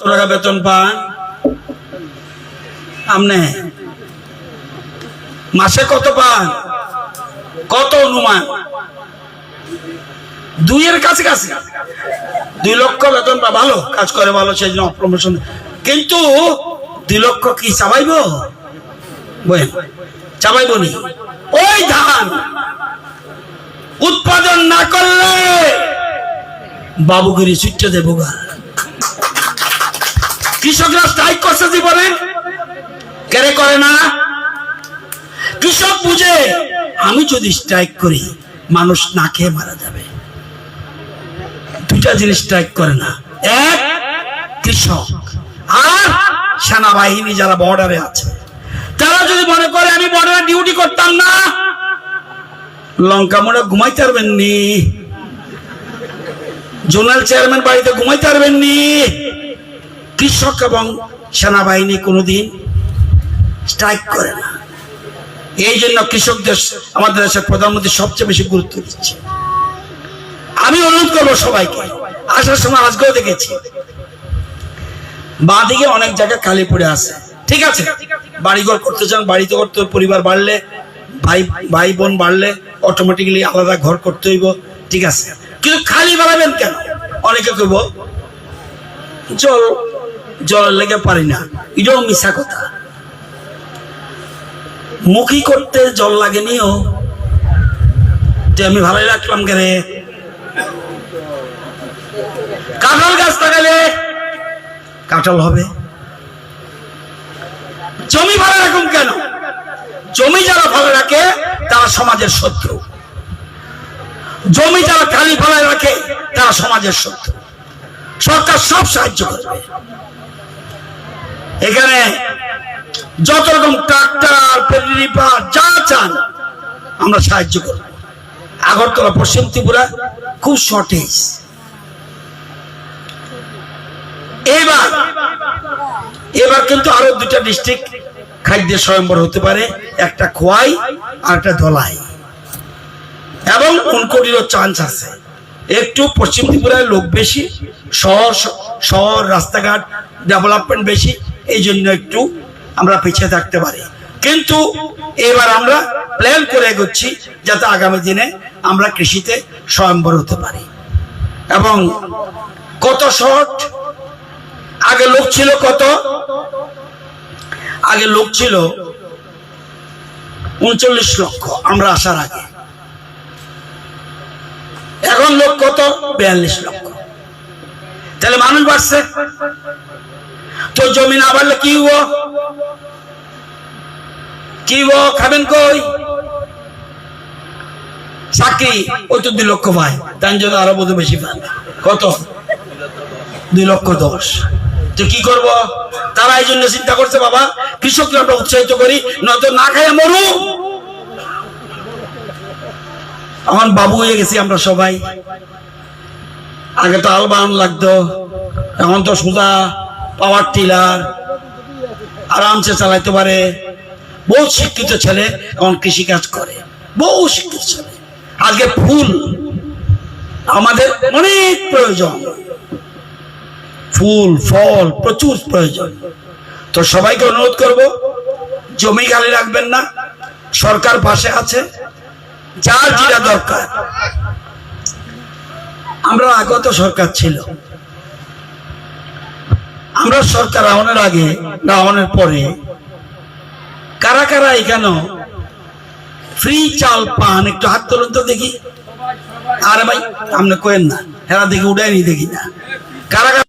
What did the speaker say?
কত টাকা বেতন পান? আমনে মাসে কত পান? কত অনুমান? দুইয়ের কাছে কাছে দুই লক্ষ বেতন পা ভালো, কাজ করে ভালো সেই জন্য প্রমোশন কিন্তু দুই লক্ষ কি চাবাইব? বই চাবাইব নি? ওই ধান উৎপাদন না করলে বাবুগিরি ছুটতে দেবো গা। কৃষকরা স্ট্রাইক করছে জীবনে? কেড়ে করে না? কৃষক বুঝে, আমি যদি স্ট্রাইক করি, মানুষ না খেয়ে মারা যাবে। দুটা জিনিস স্ট্রাইক করে না। এক, কৃষক। আর সেনাবাহিনী যারা বর্ডারে আছে, তারা যদি মনে করে, আমি বর্ডারে ডিউটি করতাম না, লঙ্কা মোড়ে ঘুমাইতে পারবেননি, জোনাল চেয়ারম্যান বাড়িতে ঘুমাইতে পারবেন নি কৃষক এবং সেনাবাহিনী কোনোদিন স্ট্রাইক করে না। এই জন্য কৃষকদের আমাদের দেশের প্রধানমন্ত্রী সবচেয়ে বেশি গুরুত্ব দিচ্ছে। আমি অনুরোধ করব সবাইকে, আসার সময় আজকেও দেখেছি। বাঁদিকে অনেক জায়গায় খালি পড়ে আছে। ঠিক আছে বাড়িঘর করতে চান বাড়িতে করতে পরিবার বাড়লে, ভাই ভাই বোন বাড়লে অটোমেটিক্যালি আলাদা ঘর করতে হইব। ঠিক আছে, কিন্তু খালি বাড়াবেন কেন? অনেকে কইব জল জল লেগে পারি না। এটাও মিশা কথা। মুখী করতে জল লাগেনিও তো আমি ভালোই রাখলাম কেন কাঁঠাল গাছ লাগালে কাঁঠাল হবে। জমি ভালো রাখুন কেন? জমি যারা ভালো রাখে, তারা সমাজের শত্রু। জমি যারা খালি ফেলায় রাখে, তারা সমাজের শত্রু। সরকার সব সাহায্য করবে। এখানে যত রকম ট্রাক্টর যা চান, আমরা সাহায্য করব। আগরতলা, পশ্চিম ত্রিপুরা, খুব শর্টেজ এবার এবার কিন্তু আরও দুটা ডিস্ট্রিক্ট খাদ্য স্বয়ম্বর হতে পারে, একটা খোয়াই আর একটা ধলাই। এবং উনকোটিরও চান্স আছে। একটু পশ্চিম ত্রিপুরায় লোক বেশি, শহর শহর, রাস্তাঘাট ডেভেলপমেন্ট বেশি এই জন্য একটু আমরা পিছিয়ে থাকতে পারি। কিন্তু এবার আমরা প্ল্যান করে এগোচ্ছি যাতে আগামী দিনে আমরা কৃষিতে স্বয়ম্বর হতে পারি। এবং কত শর্ট? আগে লোক ছিল কত? আগে লোক ছিল উনচল্লিশ লক্ষ, আমরা আসার আগে। এখন লোক কত? বিয়াল্লিশ লক্ষ। তাহলে মানুষ বাড়ছে। জমি না বাড়লে কি হব কি হব খাবেন কই? চাকরি, ওই তো দুই লক্ষ পায় তার জন্য আরও বোধ বেশি পান কত? দুই লক্ষ দশ। তো কি করব? তারা এই জন্য চিন্তা করছে, বাবা, কৃষককে আমরা উৎসাহিত করি, নয়তো না খাইয়ে মরু। এখন বাবু হয়ে গেছি আমরা সবাই। আগে তো আলবান লাগতো, এখন তো সুদা পাওয়ার টিলার, আরামসে চালাইতে পারে। বহু শিক্ষিত ছেলে এখন কৃষি কাজ করে। বহু শিক্ষিত ছেলে। আজকে ফুল আমাদের অনেক প্রয়োজন। ফুল, ফল প্রচুর প্রয়োজন। তো সবাইকে অনুরোধ করব, জমি খালি রাখবেন না। সরকার পাশে আছে। যার যেটা দরকার। আমরা আগত সরকার ছিল। আমরা সরকার আহনের আগে না আহনের পরে কারা কারা এখানে ফ্রি চাল পান? একটু হাত তুলুন তো দেখি। আরে ভাই, আপনি কোয়েন না। হেরা দেখি উড়াইনি দেখি না। কারা